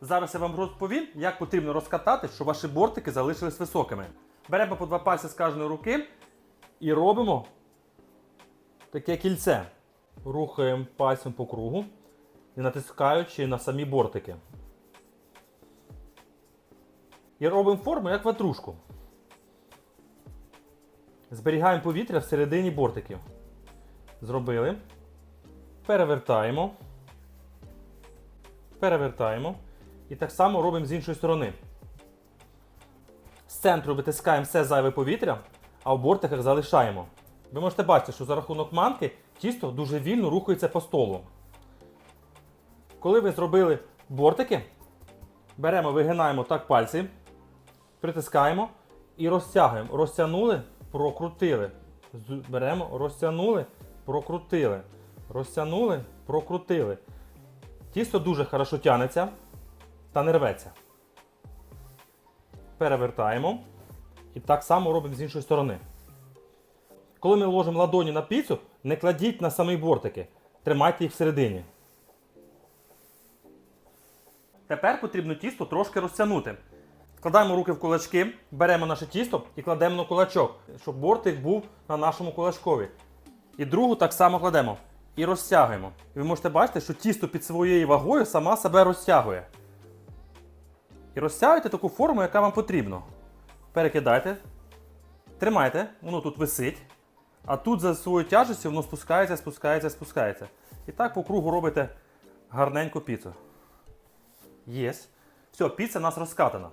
Зараз я вам розповім, як потрібно розкатати, щоб ваші бортики залишились високими. Беремо по два пальці з кожної руки і робимо таке кільце. Рухаємо пальцем по кругу і натискаючи на самі бортики. І робимо форму як ватрушку. Зберігаємо повітря всередині бортиків. Зробили. Перевертаємо. Перевертаємо. І так само робимо з іншої сторони. З центру витискаємо все зайве повітря, а в бортиках залишаємо. Ви можете бачити, що за рахунок манки тісто дуже вільно рухається по столу. Коли ви зробили бортики, беремо, вигинаємо так пальці, притискаємо і розтягуємо. Розтягнули, прокрутили. Беремо, розтягнули, прокрутили. Розтягнули, прокрутили. Тісто дуже хорошо тянеться та не рветься. Перевертаємо. І так само робимо з іншої сторони. Коли ми ложимо ладоні на піцу, не кладіть на самі бортики. Тримайте їх всередині. Тепер потрібно тісто трошки розтягнути. Складаємо руки в кулачки, беремо наше тісто і кладемо на кулачок, щоб бортик був на нашому кулачкові. І другу так само кладемо. І розтягуємо. І ви можете бачити, що тісто під своєю вагою сама себе розтягує. І розтягуйте таку форму, яка вам потрібна. Перекидайте. Тримайте, воно тут висить. А тут за своєю тяжестю воно спускається, спускається, спускається. І так по кругу робите гарненьку піцу. Єс. Все, піца у нас розкатана.